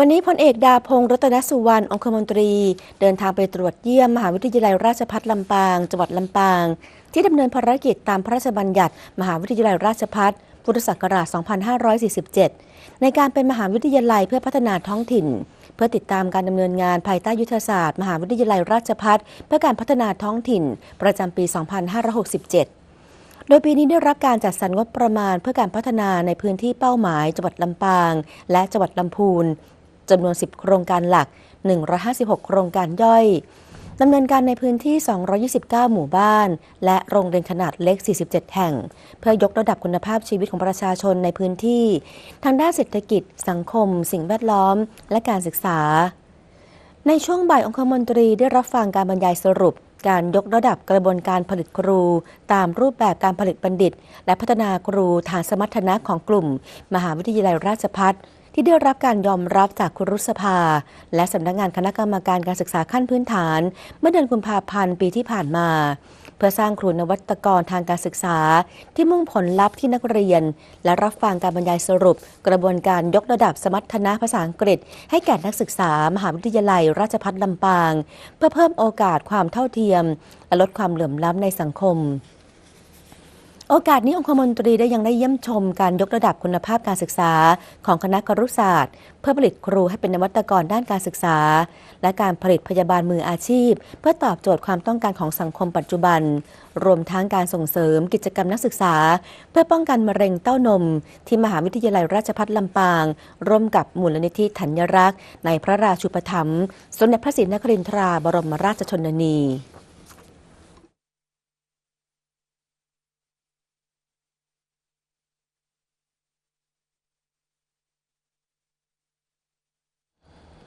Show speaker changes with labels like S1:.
S1: วันนี้พลเอกดาพงศ์รัตนสุวรรณองคมนตรี เดินทางไปตรวจเยี่ยม มหาวิทยาลัยราชภัฏลำปาง จังหวัดลำปาง ที่ดำเนินภารกิจตามพระราชบัญญัติ มหาวิทยาลัยราชภัฏพุทธศักราช 2547 ในการเป็นมหาวิทยาลัยเพื่อพัฒนาท้องถิ่น เพื่อติดตามการดำเนินงานภายใต้ยุทธศาสตร์ มหาวิทยาลัยราชภัฏเพื่อการพัฒนาท้องถิ่น ประจำปี 2567โดยปีนี้ได้รับการจัดสรรงบประมาณเพื่อการพัฒนาในพื้นที่เป้าหมายจังหวัดลำปาง และจังหวัดลำพูน จำนวน 10 โครงการหลัก 156 โครงการย่อยดำเนินการในพื้นที่ 229 หมู่บ้าน และโรงเรียนขนาดเล็ก 47 แห่ง เพื่อยกระดับคุณภาพชีวิตของประชาชนในพื้นที่ ทางด้านเศรษฐกิจ สังคม สิ่งแวดล้อม และการศึกษา ในช่วงบ่ายองคมนตรีได้รับฟังการบรรยายสรุป การยกระดับกระบวนการผลิตครู ตามรูปแบบการผลิตบัณฑิต และพัฒนาครูฐานสมรรถนะของกลุ่ม มหาวิทยาลัยราชภัฏ ที่ได้รับการยอมรับจากครุสภา และสำนักงานคณะกรรมการการศึกษาขั้นพื้นฐาน เมื่อเดือนกุมภาพันธ์ปีที่ผ่านมา เพื่อสร้างครูนวัตกรทางการศึกษา ที่มุ่งผลลัพธ์ที่นักเรียน และรับฟังการบรรยายสรุป กระบวนการยกระดับสมรรถนะภาษาอังกฤษ ให้แก่นักศึกษามหาวิทยาลัย ราชภัฏลำปาง เพื่อเพิ่มโอกาสความเท่าเทียม และลดความเหลื่อมล้ำในสังคม โอกาสนี้องคมนตรีได้ยังได้เยี่ยมชมการยกระดับคุณภาพการศึกษา ของคณะครุศาสตร์ เพื่อผลิตครูให้เป็นนวัตกรด้านการศึกษา และการผลิตพยาบาลมืออาชีพ เพื่อตอบโจทย์ความต้องการของสังคมปัจจุบัน รวมทั้งการส่งเสริมกิจกรรมนักศึกษา เพื่อป้องกันมะเร็งเต้านม ที่มหาวิทยาลัยราชภัฏลำปาง ร่วมกับมูลนิธิธัญรักษ์ในพระราชูปถัมภ์สมเด็จพระศรีนครินทราบรมราชชนนี